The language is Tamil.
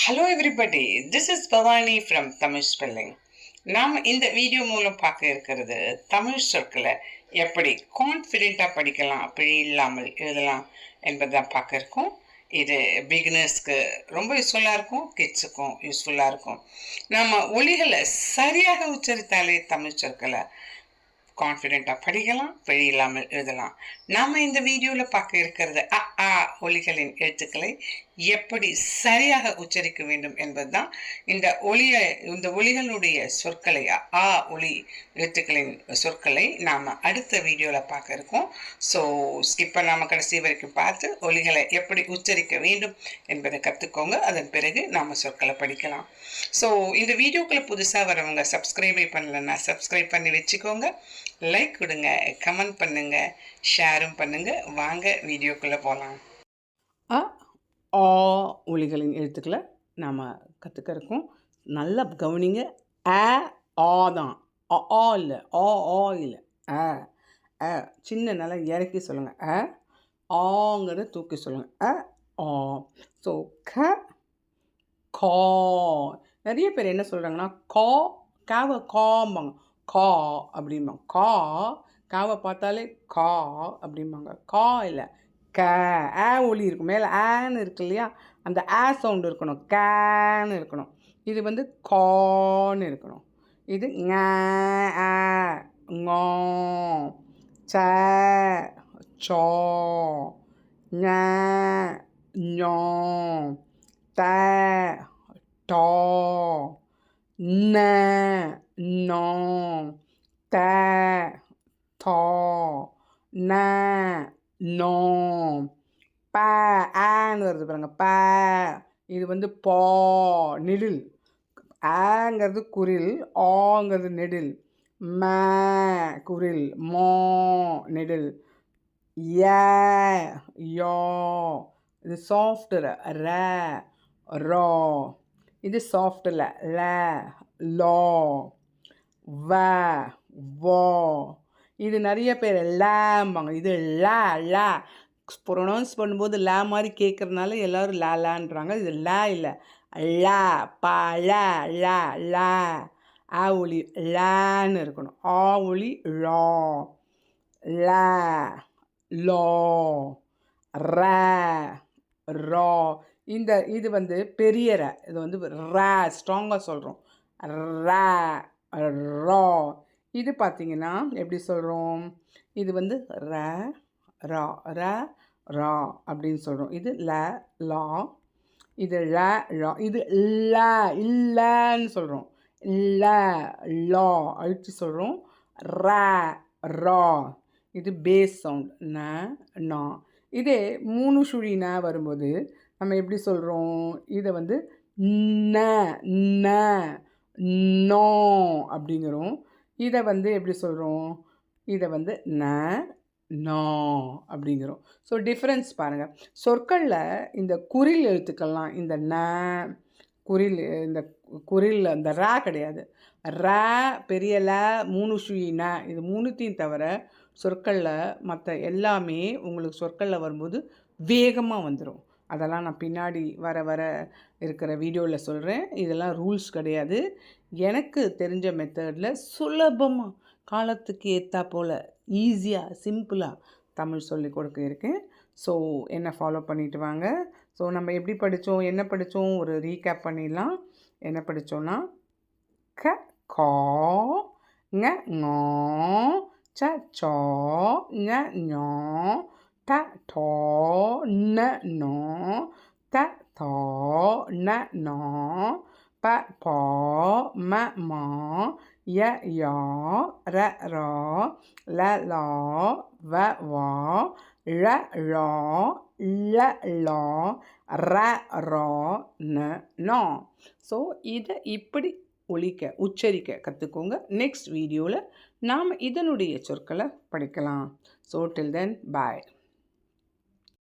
Hello everybody this is Bhavani from Tamil spelling நாம் இந்த வீடியோ மூலம் பார்க்க இருக்கிறது தமிழ் சொற்களை எப்படி கான்ஃபிடெண்ட்டாக படிக்கலாம் பிழை இல்லாமல் எழுதலாம் என்பதை பார்க்க இருக்கோம். இது பிகினர்ஸ்க்கு ரொம்ப யூஸ்ஃபுல்லாக இருக்கும் கிட்ஸுக்கும் யூஸ்ஃபுல்லாக இருக்கும். நம்ம ஒலிகளை சரியாக உச்சரித்தாலே தமிழ் சொற்களை கான்ஃபிடெண்ட்டாக படிக்கலாம் பிழை இல்லாமல் எழுதலாம். நாம் இந்த வீடியோவில் பார்க்க இருக்கிறது அ ஆ ஒலிகளின் எழுத்துக்களை எப்படி சரியாக உச்சரிக்க வேண்டும் என்பதுதான் இந்த ஒலிய இந்த ஒலிகளுடைய சொற்களை அ ஆ ஒலி எழுத்துக்களின் சொற்களை நாம் அடுத்த வீடியோவில் பார்க்க இருக்கோம். ஸோ ஸ்கிப்பை நாம் கடைசி வரைக்கும் பார்த்து ஒலிகளை எப்படி உச்சரிக்க வேண்டும் என்பதை கற்றுக்கோங்க அதன் பிறகு நாம் சொற்களை படிக்கலாம். ஸோ இந்த வீடியோக்களை புதுசாக வரவங்க சப்ஸ்கிரைபே பண்ணலைன்னா சப்ஸ்கிரைப் பண்ணி வச்சுக்கோங்க. லைக் கொடுங்க கமெண்ட் பண்ணுங்க ஷேரும் பண்ணுங்க. வாங்க வீடியோக்குள்ளே போகலாம் அ ஆ ஒலிகளின் எழுத்துக்களை நாம் கற்றுக்க இருக்கோம் நல்லா கவனிங்க. ஆ ஆ தான். அ ஆ இல்லை ஆ ஆ இல்லை. அ ஆ சின்ன நல்லா இறக்கி சொல்லுங்கள் அ ஆங்கிறத தூக்கி சொல்லுங்கள் அ ஆ. ஸோ க கா. நிறைய பேர் என்ன சொல்கிறாங்கன்னா கா காவை காம்பாங்க. கா அப்படிம்பாங்க. கா காவை பார்த்தாலே கா அப்படிம்பாங்க. கா இல்லை க ஆ ஒளி இருக்கும். மேலே ஆன்னு இருக்கு இல்லையா? அந்த ஆ சவுண்டு இருக்கணும். கேன்னு இருக்கணும். இது வந்து கான்னு இருக்கணும். இது ங ச சோ ஞ ட ந நோ த தா ந நோ ப ஆன்னு வருது பாருங்க. ப இது வந்து பா. நெடில். ஆங்கிறது குரில். ஆங்கிறது நெடில். ம. குரில். மோ. நெடில். ய. யோ. இது சாஃப்டில் ர. ரோ. இது சாஃப்டில் ல. லா. வ வோ. இது நிறைய பேர் லாம்பாங்க. இது லா லா. ப்ரொனவுன்ஸ் பண்ணும்போது லா மாதிரி கேட்குறதுனால எல்லோரும் லா லான்றாங்க. இது லா இல்லை. லா பா லா லா லா. ஆ ஒளி லான்னு இருக்கணும். ஆ ஒளி லா. லா லோ. ர ரா. இந்த இது வந்து பெரிய ர. இது வந்து ரா ஸ்ட்ராங்காக சொல்கிறோம் ரா. ரா. இது பார்த்திங்கன்னா எப்படி சொல்கிறோம் இது வந்து ர ரா ர ரா அப்படின்னு சொல்கிறோம் இது ல லா. இது ல லா இது ல இல்லைன்னு சொல்கிறோம் ல லா அழிச்சு சொல்கிறோம் ர ரா. இது பேஸ் சவுண்ட் ந நா. இதே மூணு சுழி ந வரும்போது நம்ம எப்படி சொல்கிறோம் இதை வந்து ந ந. நோ அப்படிங்கிறோம். இதை வந்து எப்படி சொல்கிறோம் இதை வந்து ந நோ அப்படிங்கிறோம். ஸோ டிஃப்ரென்ஸ் பாருங்கள் சொற்களில் இந்த குறில் எழுத்துக்கள்லாம் இந்த ந குறில் இந்த குறில் இந்த ரா கிடையாது. ரா பெரிய ல மூணு சுழி ந இது மூணுத்தையும் தவிர சொற்களில் மற்ற எல்லாமே உங்களுக்கு சொற்களில் வரும்போது வேகமாக வந்துடும் அதெல்லாம் நான் பின்னாடி வர வர இருக்கிற வீடியோவில் சொல்கிறேன் இதெல்லாம் ரூல்ஸ் கிடையாது. எனக்கு தெரிஞ்ச மெத்தடில் சுலபமாக காலத்துக்கு ஏற்றா போல் ஈஸியாக சிம்பிளாக தமிழ் சொல்லி கொடுக்க இருக்கேன். ஸோ என்னை ஃபாலோ பண்ணிட்டு வாங்க. ஸோ நம்ம எப்படி படித்தோம் என்ன படித்தோம் ஒரு ரீகேப் பண்ணிடலாம். என்ன படித்தோன்னா க கா ங ச சோ ஞ ஞோ த டோ ந நோ த தோ ந நோ ப போ ம மா ய யா ர ரா ல லா வ வா ழ ழா ல லா ர ரா ந நோ ஸோ இதை இப்படி ஒழிக்க உச்சரிக்க கற்றுக்கோங்க நெக்ஸ்ட் வீடியோவில் நாம் இதனுடைய சொற்களை படிக்கலாம். ஸோ டில் தென் பாய்